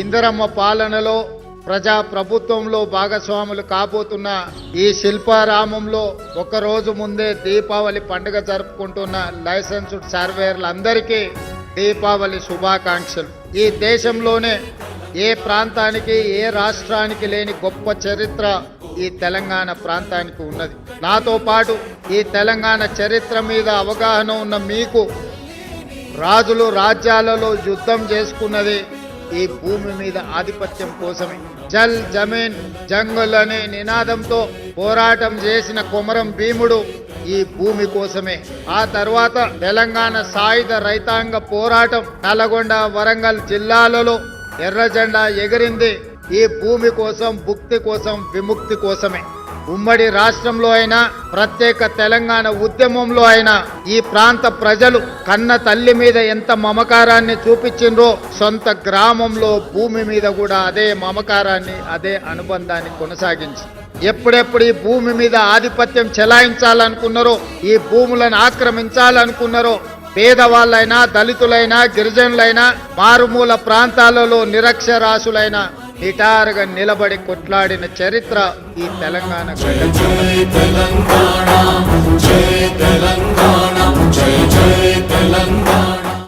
ఇందరమ్మ పాలనలో ప్రజా ప్రభుత్వంలో భాగస్వాములు కాబోతున్న ఈ శిల్పారామంలో ఒకరోజు ముందే దీపావళి పండుగ జరుపుకుంటున్న లైసెన్స్డ్ సర్వేయర్లందరికీ దీపావళి శుభాకాంక్షలు. ఈ దేశంలోనే ఏ ప్రాంతానికి ఏ రాష్ట్రానికి లేని గొప్ప చరిత్ర ఈ తెలంగాణ ప్రాంతానికి ఉన్నది. నాతో పాటు ఈ తెలంగాణ చరిత్ర మీద అవగాహన ఉన్న మీకు రాజులు రాజ్యాలలో యుద్ధం చేసుకున్నది ఈ భూమి మీద ఆధిపత్యం కోసమే. జల్ జమీన్ జంగుల్ అనే నినాదంతో పోరాటం చేసిన కొమరం భీముడు ఈ భూమి కోసమే. ఆ తర్వాత తెలంగాణ సాయుధ రైతాంగ పోరాటం నల్గొండ వరంగల్ జిల్లాలలో ఎర్ర జెండా ఎగిరింది. ఈ భూమి కోసం భుక్తి కోసం విముక్తి కోసమే. ఉమ్మడి రాష్ట్రంలో అయినా ప్రత్యేక తెలంగాణ ఉద్యమంలో అయినా ఈ ప్రాంత ప్రజలు కన్న తల్లి మీద ఎంత మమకారాన్ని చూపించిండ్రో సొంత గ్రామంలో భూమి మీద కూడా అదే మమకారాన్ని అదే అనుబంధాన్ని కొనసాగించి. ఎప్పుడెప్పుడు ఈ భూమి మీద ఆధిపత్యం చెలాయించాలనుకున్నారో ఈ భూములను ఆక్రమించాలనుకున్నారో పేదవాళ్ళైనా దళితులైనా గిరిజనులైనా మారుమూల ప్రాంతాలలో నిరక్షరాశులైనా నిటారుగా నిలబడి కొట్లాడిన చరిత్ర ఈ తెలంగాణ తెలంగాణ.